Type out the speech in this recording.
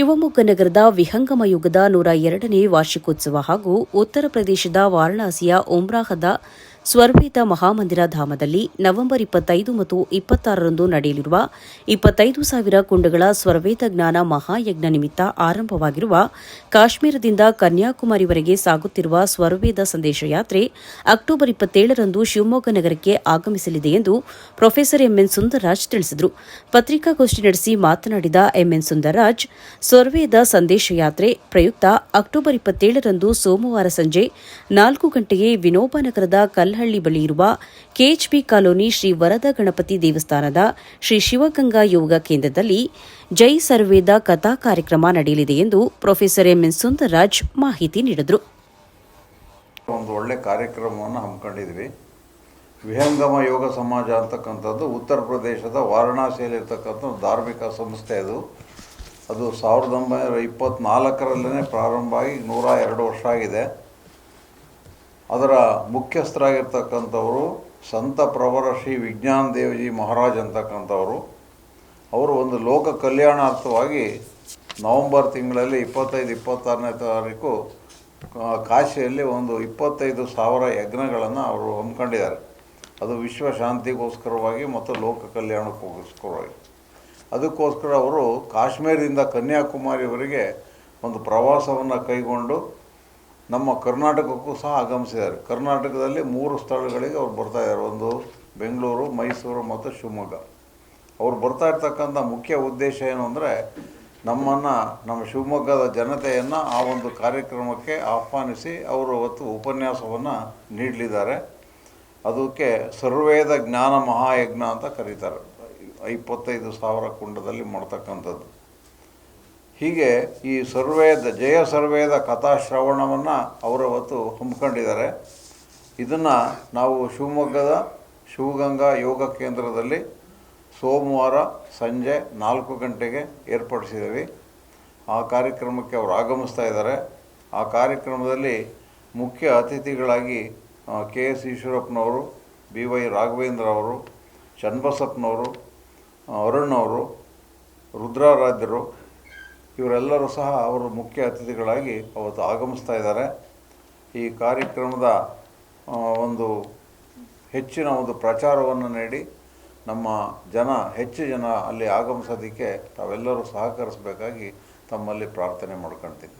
ಶಿವಮೊಗ್ಗ ನಗರದ ವಿಹಂಗಮ ಯುಗದ ನೂರ ಎರಡನೇ ವಾರ್ಷಿಕೋತ್ಸವ ಹಾಗೂ ಉತ್ತರ ಪ್ರದೇಶದ ವಾರಣಾಸಿಯ ಉಮ್ರಾಹದ ಸ್ವರ್ವೇದ ಮಹಾಮಂದಿರ ಧಾಮದಲ್ಲಿ ನವೆಂಬರ್ ಇಪ್ಪತ್ತೈದು ಮತ್ತು ಇಪ್ಪತ್ತಾರರಂದು ನಡೆಯಲಿರುವ ಇಪ್ಪತ್ತೈದು ಸಾವಿರ ಕುಂಡಗಳ ಸ್ವರ್ವೇದ ಜ್ಞಾನ ಮಹಾಯಜ್ಞ ನಿಮಿತ್ತ ಆರಂಭವಾಗಿರುವ ಕಾಶ್ಮೀರದಿಂದ ಕನ್ಯಾಕುಮಾರಿವರೆಗೆ ಸಾಗುತ್ತಿರುವ ಸ್ವರ್ವೇದ ಸಂದೇಶ ಯಾತ್ರೆ ಅಕ್ಟೋಬರ್ ಇಪ್ಪತ್ತೇಳರಂದು ಶಿವಮೊಗ್ಗ ನಗರಕ್ಕೆ ಆಗಮಿಸಲಿದೆ ಎಂದು ಪ್ರೊಫೆಸರ್ ಎಂಎನ್ ಸುಂದರರಾಜ್ ತಿಳಿಸಿದರು. ಪತ್ರಿಕಾಗೋಷ್ಠಿ ನಡೆಸಿ ಮಾತನಾಡಿದ ಎಂಎನ್ ಸುಂದರರಾಜ್, ಸ್ವರ್ವೇದ ಸಂದೇಶ ಯಾತ್ರೆ ಪ್ರಯುಕ್ತ ಅಕ್ಟೋಬರ್ ಇಪ್ಪತ್ತೇಳರಂದು ಸೋಮವಾರ ಸಂಜೆ ನಾಲ್ಕು ಗಂಟೆಗೆ ವಿನೋಬನಗರದ ಕಲ್ಲಹಳ್ಳಿ ಬಳಿ ಇರುವ ಕೆಎಚ್ಬಿ ಕಾಲೋನಿ ಶ್ರೀ ವರದ ಗಣಪತಿ ದೇವಸ್ಥಾನದ ಶ್ರೀ ಶಿವಗಂಗಾ ಯೋಗ ಕೇಂದ್ರದಲ್ಲಿ ಜೈ ಸರ್ವೇದ ಕಥಾ ಕಾರ್ಯಕ್ರಮ ನಡೆಯಲಿದೆ ಎಂದು ಪ್ರೊಫೆಸರ್ ಎಂಎನ್ ಸುಂದರರಾಜ್ ಮಾಹಿತಿ ನೀಡಿದರು. ಒಂದು ಒಳ್ಳೆ ಕಾರ್ಯಕ್ರಮವನ್ನು ಹಮ್ಮಿಕೊಂಡಿದ್ವಿ. ವಿಹಂಗಮ ಯೋಗ ಸಮಾಜ ಅಂತಕ್ಕಂಥದ್ದು ಉತ್ತರ ಪ್ರದೇಶದ ವಾರಣಾಸಿಯಲ್ಲಿರ್ತಕ್ಕಂಥ ಧಾರ್ಮಿಕ ಸಂಸ್ಥೆ ಅದು. ಅದು ಸಾವಿರದ ಒಂಬೈನೂರ ಇಪ್ಪತ್ತ್ನಾಲ್ಕರಲ್ಲೇ ಪ್ರಾರಂಭ ಆಗಿ ನೂರ ಎರಡು ವರ್ಷ ಆಗಿದೆ. ಅದರ ಮುಖ್ಯಸ್ಥರಾಗಿರ್ತಕ್ಕಂಥವರು ಸಂತ ಪ್ರವರ ಶ್ರೀ ವಿಜ್ಞಾನ ದೇವಜಿ ಮಹಾರಾಜ್ ಅಂತಕ್ಕಂಥವರು. ಅವರು ಒಂದು ಲೋಕ ಕಲ್ಯಾಣಾರ್ಥವಾಗಿ ನವಂಬರ್ ತಿಂಗಳಲ್ಲಿ ಇಪ್ಪತ್ತೈದು, ಇಪ್ಪತ್ತಾರನೇ ತಾರೀಕು ಕಾಶಿಯಲ್ಲಿ ಒಂದು ಇಪ್ಪತ್ತೈದು ಸಾವಿರ ಯಜ್ಞಗಳನ್ನು ಅವರು ಹಮ್ಮಿಕೊಂಡಿದ್ದಾರೆ ಅದು ವಿಶ್ವ ಶಾಂತಿಗೋಸ್ಕರವಾಗಿ ಮತ್ತು ಲೋಕ ಕಲ್ಯಾಣಕ್ಕೋಸ್ಕರವಾಗಿ ಅದಕ್ಕೋಸ್ಕರ ಅವರು ಕಾಶ್ಮೀರದಿಂದ ಕನ್ಯಾಕುಮಾರಿವರೆಗೆ ಒಂದು ಪ್ರವಾಸವನ್ನು ಕೈಗೊಂಡು ನಮ್ಮ ಕರ್ನಾಟಕಕ್ಕೂ ಸಹ ಆಗಮಿಸಿದ್ದಾರೆ. ಕರ್ನಾಟಕದಲ್ಲಿ ಮೂರು ಸ್ಥಳಗಳಿಗೆ ಅವ್ರು ಬರ್ತಾ ಇದ್ದಾರೆ. ಒಂದು ಬೆಂಗಳೂರು, ಮೈಸೂರು ಮತ್ತು ಶಿವಮೊಗ್ಗ. ಅವ್ರು ಬರ್ತಾ ಇರ್ತಕ್ಕಂಥ ಮುಖ್ಯ ಉದ್ದೇಶ ಏನು ಅಂದರೆ ನಮ್ಮನ್ನು, ನಮ್ಮ ಶಿವಮೊಗ್ಗದ ಜನತೆಯನ್ನು ಆ ಒಂದು ಕಾರ್ಯಕ್ರಮಕ್ಕೆ ಆಹ್ವಾನಿಸಿ ಅವರು ಅವತ್ತು ಉಪನ್ಯಾಸವನ್ನು ನೀಡಲಿದ್ದಾರೆ. ಅದಕ್ಕೆ ಸರ್ವೇದ ಜ್ಞಾನ ಮಹಾಯಜ್ಞ ಅಂತ ಕರೀತಾರೆ. ಇಪ್ಪತ್ತೈದು ಸಾವಿರ ಕುಂಡದಲ್ಲಿ ಮಾಡ್ತಕ್ಕಂಥದ್ದು. ಹೀಗೆ ಈ ಸರ್ವೇದ, ಜಯ ಸರ್ವೇದ ಕಥಾಶ್ರವಣವನ್ನು ಅವರು ಅವತ್ತು ಹಮ್ಮಿಕೊಂಡಿದ್ದಾರೆ. ಇದನ್ನು ನಾವು ಶಿವಮೊಗ್ಗದ ಶಿವಗಂಗಾ ಯೋಗ ಕೇಂದ್ರದಲ್ಲಿ ಸೋಮವಾರ ಸಂಜೆ ನಾಲ್ಕು ಗಂಟೆಗೆ ಏರ್ಪಡಿಸಿದ್ದೀವಿ. ಆ ಕಾರ್ಯಕ್ರಮಕ್ಕೆ ಅವರು ಆಗಮಿಸ್ತಾ ಇದ್ದಾರೆ. ಆ ಕಾರ್ಯಕ್ರಮದಲ್ಲಿ ಮುಖ್ಯ ಅತಿಥಿಗಳಾಗಿ ಕೆ ಎಸ್ ಈಶ್ವರಪ್ಪನವರು, ಬಿ ವೈ ರಾಘವೇಂದ್ರ ಅವರು, ಚನ್ನಬಸಪ್ಪನವರು ಅರುಣ್ ಅವರು, ರುದ್ರಾರಾಧ್ಯರು ಇವರೆಲ್ಲರೂ ಸಹ ಅವರು ಮುಖ್ಯ ಅತಿಥಿಗಳಾಗಿ ಅವತ್ತು ಆಗಮಿಸ್ತಾ ಇದ್ದಾರೆ. ಈ ಕಾರ್ಯಕ್ರಮದ ಒಂದು ಹೆಚ್ಚಿನ ಒಂದು ಪ್ರಚಾರವನ್ನು ನೀಡಿ ನಮ್ಮ ಜನ, ಹೆಚ್ಚು ಜನ ಅಲ್ಲಿ ಆಗಮಿಸೋದಕ್ಕೆ ತಾವೆಲ್ಲರೂ ಸಹಕರಿಸಬೇಕಾಗಿ ತಮ್ಮಲ್ಲಿ ಪ್ರಾರ್ಥನೆ ಮಾಡ್ಕೊಳ್ತೀನಿ.